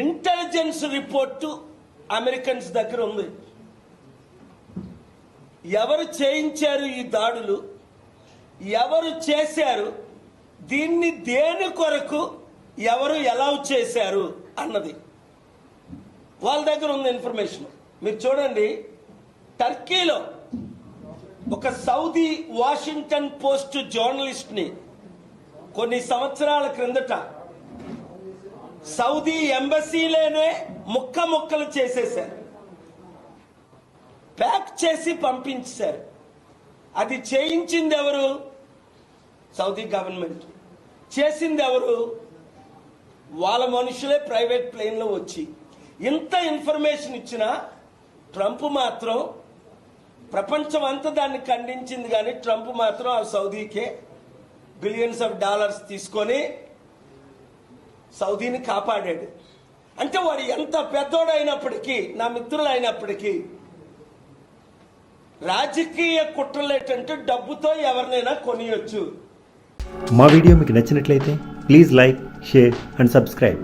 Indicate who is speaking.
Speaker 1: Intelligence report Americans దగ్గర ఉంది. ఎవరు చేయించారు ఈ దాడులు? ఎవరు చేశారు? దీన్ని దేని కొరకు ఎవరు ఎలా చేశారు అన్నది. వాళ్ళ దగ్గర ఉంది ఇన్ఫర్మేషన్. మీరు చూడండి టర్కీలో ఒక సౌదీ వాషింగ్టన్ పోస్ట్ జర్నలిస్ట్ని కొన్ని సంవత్సరాల క్రిందట సౌదీ ఎంబసీలోనే ముక్క ముక్కలు చేసేశారు. ప్యాక్ చేసి పంపించారు. అది చేయించింది ఎవరు సౌదీ గవర్నమెంట్. చేసింది ఎవరు వాళ్ళ మనుషులే ప్రైవేట్ ప్లేన్లో వచ్చి. ఇంత ఇన్ఫర్మేషన్ ఇచ్చినా ట్రంప్ మాత్రం ప్రపంచం అంతా దాన్ని ఖండించింది కానీ ట్రంప్ మాత్రం ఆ సౌదీకే బిలియన్స్ ఆఫ్ డాలర్స్ తీసుకొని సౌదీని కాపాడాడు. అంటే వాడు ఎంత పెద్దోడైనప్పటికీ నా మిత్రులు అయినప్పటికీ రాజకీయ కుట్రలు ఏంటంటే డబ్బుతో ఎవరినైనా కొనియొచ్చు.
Speaker 2: మా వీడియో మీకు నచ్చినట్లయితే please like share and subscribe.